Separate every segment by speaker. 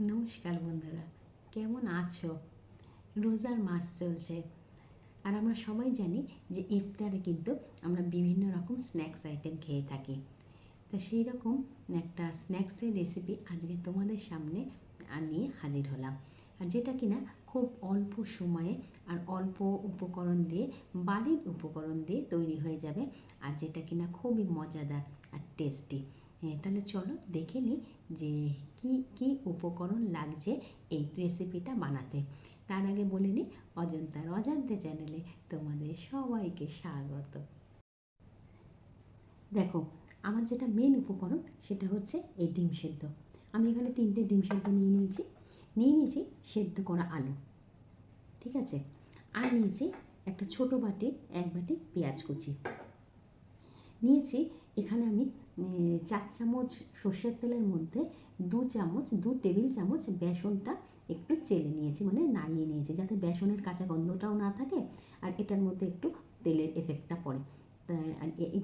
Speaker 1: নমস্কার বন্ধুরা, কেমন আছো? রোজার মাস চলছে। আর আমরা সবাই জানি যে ইফতারে কিন্তু আমরা বিভিন্ন রকম স্ন্যাক্স আইটেম খেয়ে থাকি। তা সেই রকম একটা স্ন্যাক্সের রেসিপি আজকে তোমাদের সামনে নিয়ে হাজির হলাম। আর যেটা কিনা খুব অল্প সময়ে আর অল্প উপকরণ দিয়ে, বাড়ির উপকরণ দিয়ে তৈরি হয়ে যাবে। আর যেটা কিনা খুবই মজাদার আর টেস্টি তাহলে চলো দেখে নিই যে কি কি উপকরণ লাগছে এই রেসিপিটা বানাতে। তার আগে বলে নিই অজন্তার অজান্তে চ্যানেলে তোমাদের সবাইকে স্বাগত। দেখো, আমার যেটা মেন উপকরণ সেটা হচ্ছে এই ডিম সেদ্ধ। আমি এখানে তিনটে ডিম সেদ্ধ নিয়ে নিয়েছি। নিয়ে নিয়েছি সেদ্ধ করা আলু, ঠিক আছে? আর নিয়েছি একটা ছোট বাটি এক বাটি পেঁয়াজ কুচি। নিয়েছি এখানে আমি চার চামচ সর্ষের তেলের মধ্যে দু চামচ, দু টেবিল চামচ বেসনটা একটু চেলে নিয়েছি মানে নাড়িয়ে নিয়েছি, যাতে বেসনের কাঁচা গন্ধটাও না থাকে আর এটার মধ্যে একটু তেলের এফেক্টটা পড়ে।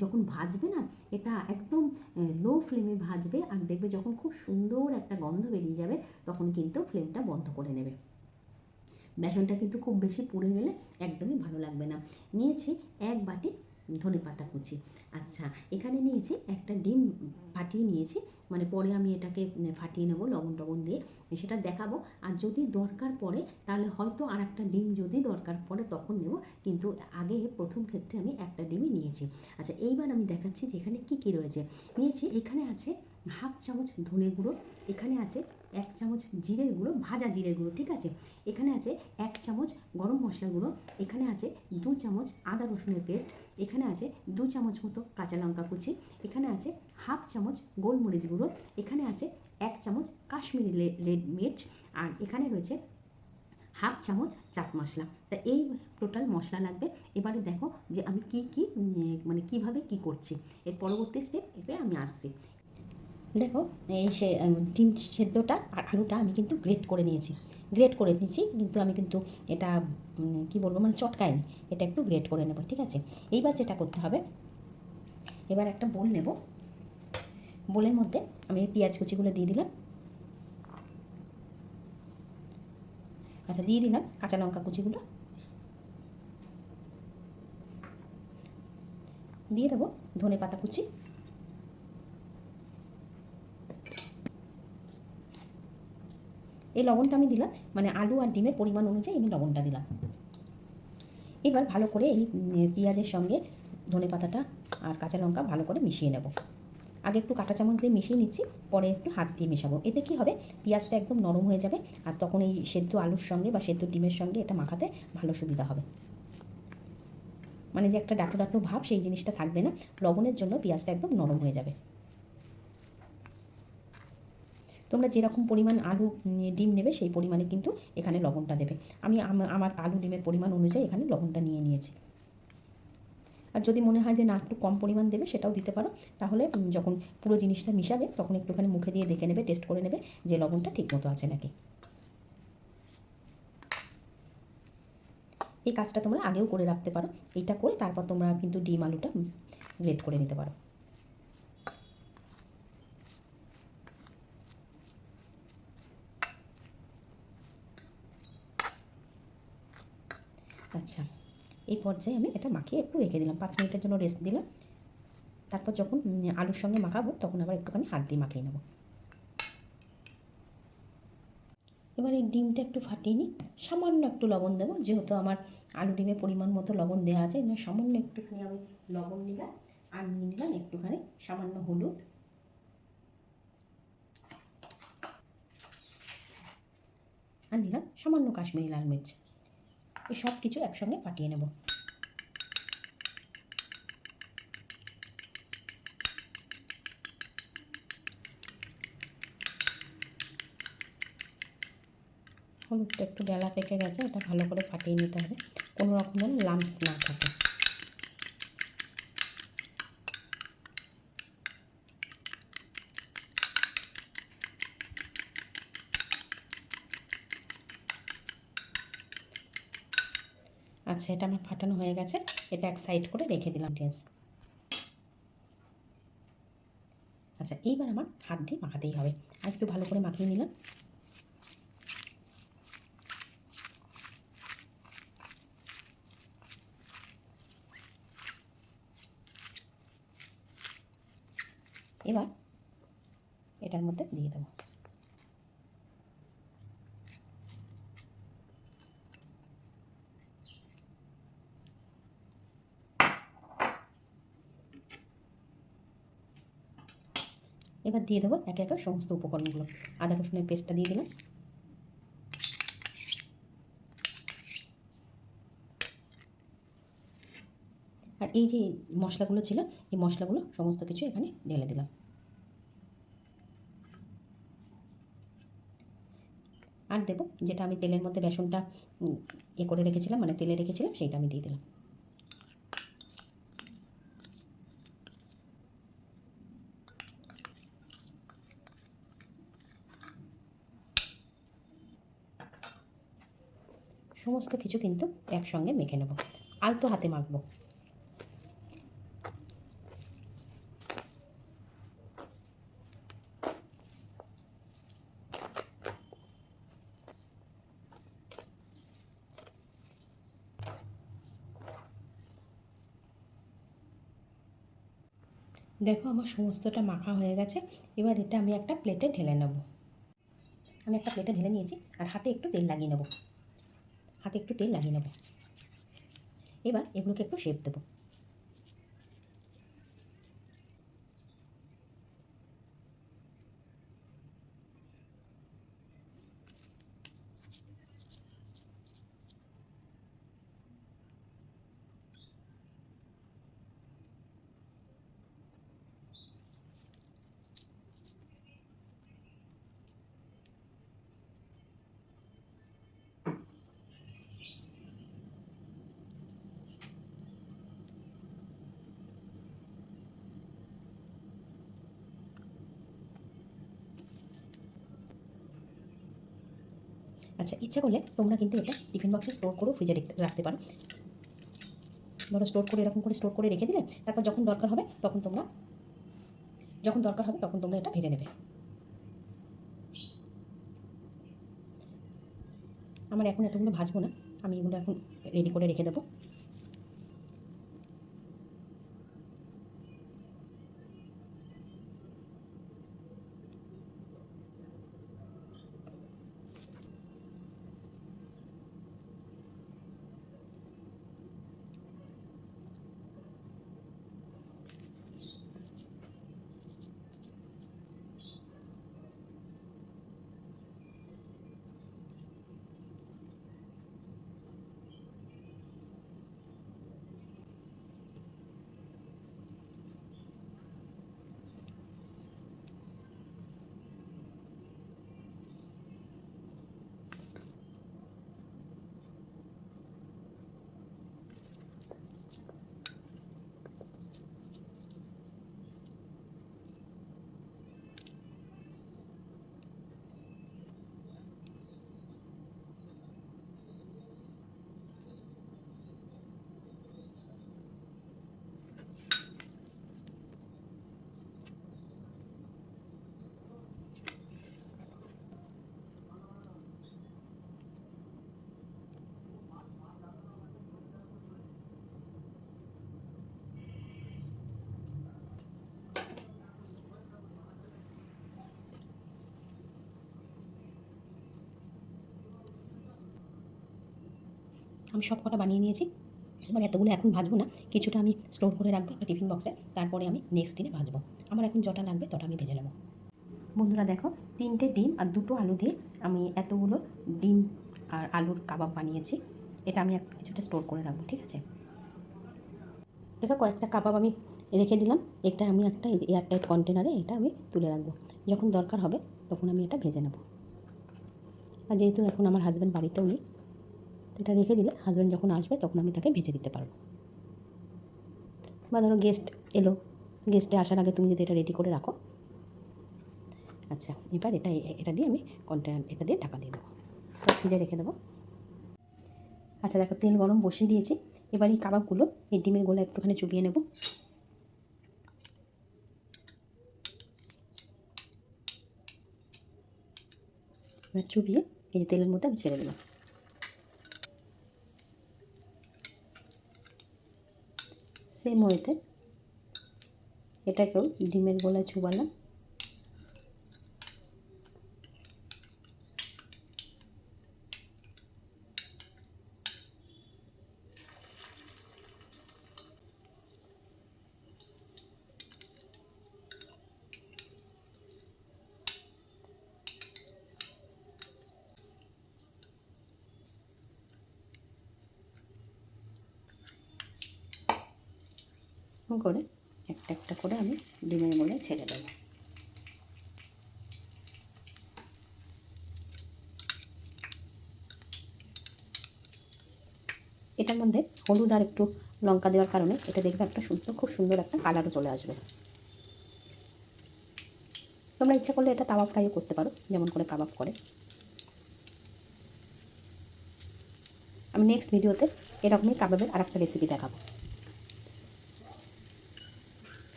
Speaker 1: যখন ভাজবে না, এটা একদম লো ফ্লেমে ভাজবে আর দেখবে যখন খুব সুন্দর একটা গন্ধ বেরিয়ে যাবে, তখন কিন্তু ফ্লেমটা বন্ধ করে নেবে। বেসনটা কিন্তু খুব বেশি পুড়ে গেলে একদমই ভালো লাগবে না। নিয়েছি এক বাটি ধনে পাতা কুচি। আচ্ছা এখানে নিয়েছি একটা ডিম ফাটিয়ে নিয়েছি। মানে পরে আমি এটাকে ফাটিয়ে নেব লবণ টবণ দিয়ে, সেটা দেখাবো। আর যদি দরকার পড়ে, তাহলে হয়তো আর একটা ডিম যদি দরকার পড়ে, তখন নেব। কিন্তু আগে প্রথম ক্ষেত্রে আমি একটা ডিমই নিয়েছি। আচ্ছা এইবার আমি দেখাচ্ছি যে এখানে কী কী রয়েছে। নিয়েছি, এখানে আছে হাফ চামচ ধনে গুঁড়ো, এখানে আছে এক চামচ জিরের গুঁড়ো, ভাজা জিরের গুঁড়ো, ঠিক আছে? এখানে আছে এক চামচ গরম মশলার গুঁড়ো, এখানে আছে দু চামচ আদা রসুনের পেস্ট, এখানে আছে দু চামচ মতো কাঁচা লঙ্কা কুচি, এখানে আছে হাফ চামচ গোলমরিচ গুঁড়ো, এখানে আছে এক চামচ কাশ্মীরি রেড মির্চ, আর এখানে রয়েছে হাফ চামচ চাট মশলা। তা এই টোটাল মশলা লাগবে। এবারে দেখো যে আমি কি কি মানে কীভাবে কি করছি। এর পরবর্তী স্টেপ এতে আমি আসছি। দেখো, এই সে ডিম সেদ্ধটা আর আলুটা আমি কিন্তু গ্রেট করে নিয়েছি। গ্রেট করে নিয়েছি, কিন্তু আমি কিন্তু এটা কি বলব মানে চটকাইনি। এটা একটু গ্রেট করে নেব, ঠিক আছে? এইবার যেটা করতে হবে, এবার একটা বোল নেব। বোলের মধ্যে আমি পেঁয়াজ কুচিগুলো দিয়ে দিলাম। আচ্ছা দিয়ে দিলাম কাঁচা লঙ্কা কুচিগুলো। দিয়ে দেবো ধনে পাতা কুচি। এই লবণটা আমি দিলাম মানে আলু আর ডিমের পরিমাণ অনুযায়ী আমি লবণটা দিলাম। এবার ভালো করে এই পেঁয়াজের সঙ্গে ধনে পাতাটা আর কাঁচা লঙ্কা ভালো করে মিশিয়ে নেব। আগে একটু কাঁটা চামচ দিয়ে মিশিয়ে নিচ্ছি, পরে একটু হাত দিয়ে মেশাবো। এতে কি হবে? পেঁয়াজটা একদম নরম হয়ে যাবে, আর তখন এই সেদ্ধ আলুর সঙ্গে বা সেদ্ধ ডিমের সঙ্গে এটা মাখাতে ভালো সুবিধা হবে। মানে যে একটা ডাটো ডাটো ভাব, সেই জিনিসটা থাকবে না। লবণের জন্য পেঁয়াজটা একদম নরম হয়ে যাবে। তোমরা যেরকম পরিমাণ আলু ডিম নেবে, সেই পরিমাণে কিন্তু এখানে লবণটা দেবে। আমি আমার আলু ডিমের পরিমাণ অনুযায়ী এখানে লবণটা নিয়ে নিয়েছি। আর যদি মনে হয় যে না, একটু কম পরিমাণ দেবে, সেটাও দিতে পারো। তাহলে যখন পুরো জিনিসটা মিশাবে, তখন একটুখানি মুখে দিয়ে দেখে নেবে, টেস্ট করে নেবে যে লবণটা ঠিকমতো আছে নাকি। এই কাজটা তোমরা আগেও করে রাখতে পারো। এইটা করে তারপর তোমরা কিন্তু ডিম আলুটা গ্রেট করে নিতে পারো। আচ্ছা। এই পর্যায়ে আমি এটা মাখিয়ে একটু রেখে দিলাম। পাঁচ মিনিটের জন্য রেস্ট দিলাম। তারপর যখন আলুর সঙ্গে মাখাবো, তখন আবার একটুখানি হাত দিয়ে মাখিয়ে নেব। এবার এই ডিমটা একটু ফাটিয়ে নিই। সামান্য একটু লবণ দেবো। যেহেতু আমার আলু ডিমের পরিমাণ মতো লবণ দেওয়া আছে সামান্য একটুখানি আমি লবণ নিলাম। আর নিয়ে নিলাম একটুখানি সামান্য হলুদ। আর নিলাম সামান্য কাশ্মীরি লাল মির্চ। এই সব কিছু একসঙ্গে ফাটিয়ে নেব। হলুদটা একটু ডেলা পেকে গেছে এটা ভালো করে ফাটিয়ে নিতে হবে। কোনো রকম যেন লাম্পস না থাকে। আচ্ছা এটা আমার ফাটানো হয়ে গেছে। এটা এক সাইড করে রেখে দিলাম ড্রেস আচ্ছা এইবার আমার হাত দিয়ে মাখাতেই হবে। আর একটু ভালো করে মাখিয়ে নিলাম এবার এটার মধ্যে দিয়ে দেবো এবার দিয়ে দেবো একে একে সমস্ত উপকরণগুলো। আদা রসুনের পেস্টটা দিয়ে দিলাম। আর এই যে মশলাগুলো ছিল, এই মশলাগুলো সমস্ত কিছু এখানে ঢেলে দিলাম। আর দেবো যেটা আমি তেলের মধ্যে বেসনটা এ করে রেখেছিলাম মানে তেলে রেখেছিলাম, সেইটা আমি দিয়ে দিলাম। সমস্ত কিছু কিন্তু একসঙ্গে মেখে নেব। আলতো হাতে মাখবো। দেখো আমার সমস্তটা মাখা হয়ে গেছে। এবার এটা আমি একটা প্লেটে ঢেলে নেব। আমি একটা প্লেটে ঢেলে নিয়েছি, আর হাতে একটু তেল লাগিয়ে নেব। হাতে একটু তেল লাগিয়ে নেব। এবার এগুলোকে একটু শেপ দেবো। আচ্ছা ইচ্ছা করলে তোমরা কিন্তু এটা টিফিন বক্সে স্টোর করেও ফ্রিজে রেখে রাখতে পারো। ধরো স্টোর করে এরকম করে স্টোর করে রেখে দিলে, তারপর যখন দরকার হবে তখন তোমরা, যখন দরকার হবে তখন তোমরা এটা ভেজে নেবে। আমার এখন এতগুলো ভাজবো না, আমি এগুলো এখন রেডি করে রেখে দেবো। আমি সব কটা বানিয়ে নিয়েছি। এবার এতগুলো এখন ভাজবো না, কিছুটা আমি স্টোর করে রাখব একটা টিফিন বক্সে, তারপরে আমি নেক্সট দিনে ভাজবো। আমার এখন যটা লাগবে তটা আমি ভেজে নেব। বন্ধুরা দেখো, তিনটে ডিম আর দুটো আলু দিয়ে আমি এতগুলো ডিম আর আলুর কাবাব বানিয়েছি। এটা আমি কিছুটা স্টোর করে রাখব, ঠিক আছে? দেখো, কয়েকটা কাবাব আমি রেখে দিলাম। এটা আমি একটা এয়ারটাইট কন্টেনারে এটা আমি তুলে রাখব। যখন দরকার হবে, তখন আমি এটা ভেজে নেব। আর যেহেতু এখন আমার হাজব্যান্ড বাড়িতেও নেই এটা রেখে দিলে হাজব্যান্ড যখন আসবে, তখন আমি তাকে ভেজে দিতে পারব। বা ধরো গেস্ট এলো গেস্টে আসার আগে তুমি যদি এটা রেডি করে রাখো। আচ্ছা এবার এটা এটা দিয়ে আমি কন্টেনার এটা দিয়ে ঢাকা দিয়ে দেবো। ফ্রিজে রেখে দেবো। আচ্ছা দেখো তেল গরম বসিয়ে দিয়েছি। এবার এই কাবাবগুলো এই ডিমের গোলা একটুখানি চুবিয়ে নেব। এবার চুবিয়ে এই তেলের মধ্যে আমি ছেড়ে দিলাম। সেম ওয়েতে এটাকেও ডিমের গোলা চুবালাম। করে একটা একটা করে আমি ডিমের গোলে ছেড়ে দেবো। এটার মধ্যে হলুদ আর একটু লঙ্কা দেওয়ার কারণে এটা দেখবে একটা সুন্দর, খুব সুন্দর একটা কালারও চলে আসবে। তোমরা ইচ্ছা করলে এটা তাওয়া ফ্রাইও করতে পারো, যেমন করে কাবাব করে। আমি নেক্সট ভিডিওতে এরকমই কাবাবের আর একটা রেসিপি দেখাবো।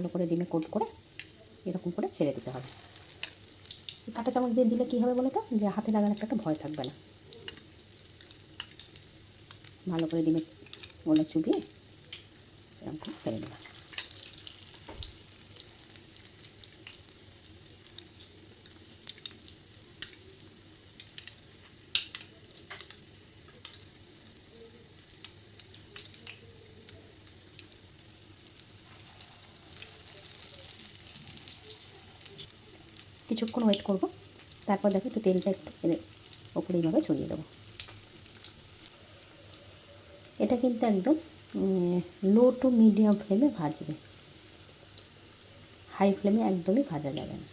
Speaker 1: ভালো করে ডিমে কোট করে এরকম করে ছেড়ে দিতে হবে। কাঁটা চামচ দিয়ে দিলে কী হবে বলে তো? যে হাতে লাগার একটা ভয় থাকবে না। ভালো করে ডিমে ওলা চুবিয়ে এরকম করে ছেড়ে দিলাম কিছুক্ষণ ওয়েট করব। তারপর দেখো একটু তেলটা একটু ওপরে এইভাবে ছড়িয়ে দেবো। এটা কিন্তু একদম লো টু মিডিয়াম ফ্লেমে ভাজবে। হাই ফ্লেমে একদমই ভাজা যাবে না।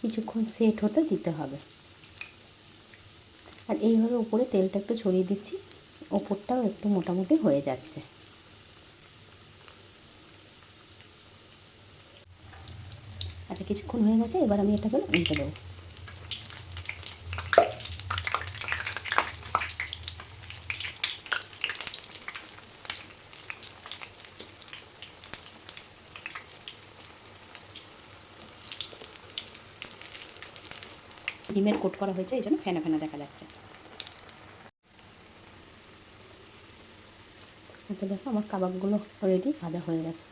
Speaker 1: কিছুক্ষণ সেট হতে দিতে হবে। আর এইভাবে উপরে তেলটা একটু ছড়িয়ে দিচ্ছি, ওপরটাও একটু মোটামুটি হয়ে যাচ্ছে। কিছুক্ষণ হয়ে গেছে, এবার আমি এটাকে উল্টে দেবো। ডিমের কোট করা হয়েছে, এই জন্য ফেনা ফেনা দেখা যাচ্ছে। আচ্ছা দেখো, আমার কাবাবগুলো রেডি ভাজা হয়ে গেছে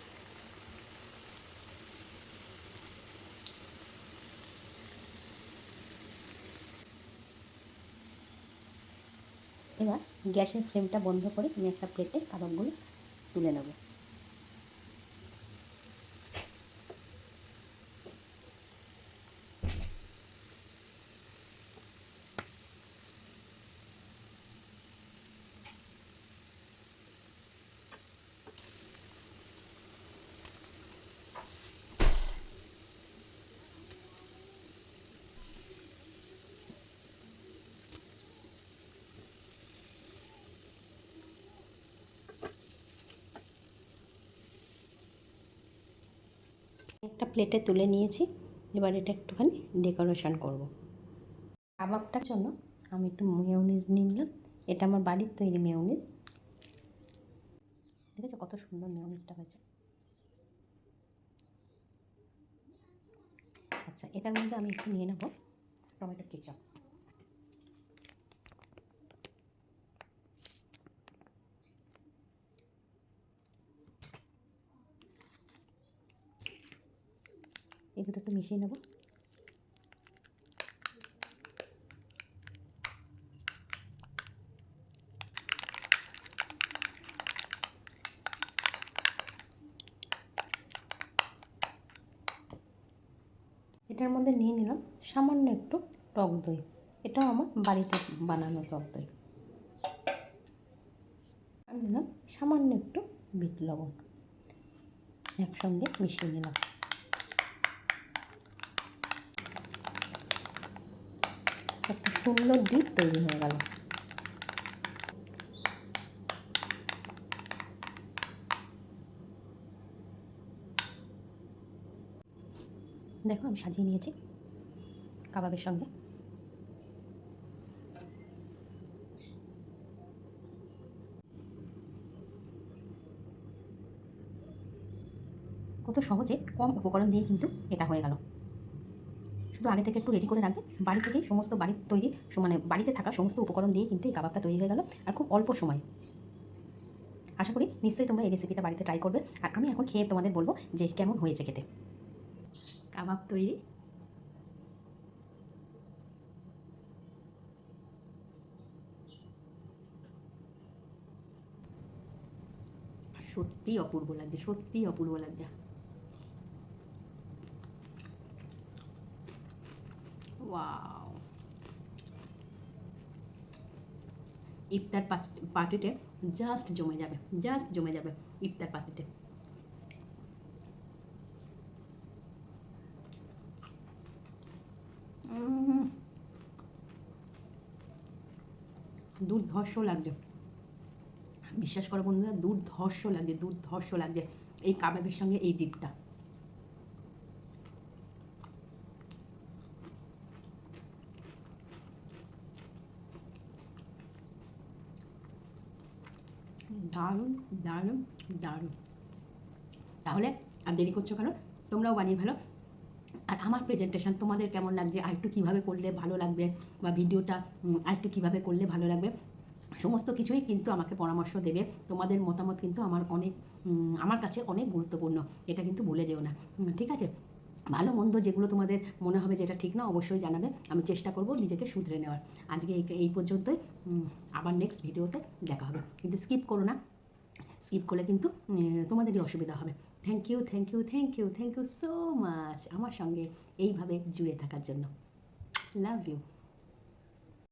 Speaker 1: এবার গ্যাসের ফ্লেমটা বন্ধ করে আমি একটা প্লেটে কাবাবগুলো তুলে নেব। প্লেটে তুলে নিয়েছি। এবার এটা একটুখানি ডেকোরেশন করব। কাবাবটার জন্য আমি একটু মেয়নিজ নিলাম। এটা আমার বাড়ির তৈরি মেয়নিজ দেখেছ কত সুন্দর মেয়নিজটা হয়েছে? আচ্ছা এটার মধ্যে আমি একটু নিয়ে নেব টমেটো কেচাপ এই দুটো একটু মিশিয়ে নেব। এটার মধ্যে নিয়ে নিলাম সামান্য একটু টক দই। এটাও আমার বাড়িতে বানানো টক দই। আমি নিলাম সামান্য একটু বিট লবণ। একসঙ্গে মিশিয়ে নিলাম একটা সুন্দর ডিপ তৈরি হয়ে গেল। দেখো, আমি সাজিয়ে নিয়েছি কাবাবের সঙ্গে। কত সহজে কম উপকরণ দিয়ে কিন্তু এটা হয়ে গেল।
Speaker 2: শুধু আগে থেকে একটু রেডি করে রাখবে। বাড়ি থেকেই সমস্ত বাড়ির তৈরি মানে বাড়িতে থাকা সমস্ত উপকরণ দিয়ে কিন্তু এই কাবাবটা তৈরি হয়ে গেল, আর খুব অল্প সময়। আশা করি নিশ্চয়ই তোমরা এই রেসিপিটা বাড়িতে ট্রাই করবে। আর আমি এখন খেয়ে তোমাদের বলব যে কেমন হয়েছে খেতে।
Speaker 1: কাবাব তৈরি। সত্যি অপূর্ব লাগছে সত্যি অপূর্ব লাগছে। ওয়াও ইফতার পার্টিতে জাস্ট জমে যাবে জাস্ট জমে যাবে ইফতার পার্টিতে। দুর্ধর্ষ লাগছে। বিশ্বাস করো বন্ধুরা, দুর্ধর্ষ লাগছে দুর্ধর্ষ লাগছে এই কাবাবের সঙ্গে এই ডিপটা দারুণ দারুণ দারুণ। তাহলে আর দেরি করছ কেন? তোমরাও বানিয়ে ভালো আর আমার প্রেজেন্টেশন তোমাদের কেমন লাগছে? আর একটু কীভাবে করলে ভালো লাগবে? বা ভিডিওটা আর একটু কীভাবে করলে ভালো লাগবে? সমস্ত কিছুই কিন্তু আমাকে পরামর্শ দেবে। তোমাদের মতামত কিন্তু আমার অনেক আমার কাছে অনেক গুরুত্বপূর্ণ। এটা কিন্তু ভুলে যেও না। ঠিক আছে? ভালো মন্দ যেগুলো তোমাদের মনে হবে যেটা ঠিক না, অবশ্যই জানাবে। আমি চেষ্টা করব নিজেকে শুধরে নেওয়ার। আজকে এই পর্যন্তই। আবার নেক্সট ভিডিওতে দেখা হবে। কিন্তু স্কিপ করো না। স্কিপ করলে কিন্তু তোমাদেরই অসুবিধা হবে। Thank you thank you thank you thank you so much আমার সঙ্গে এইভাবে জুড়ে থাকার জন্য। Love you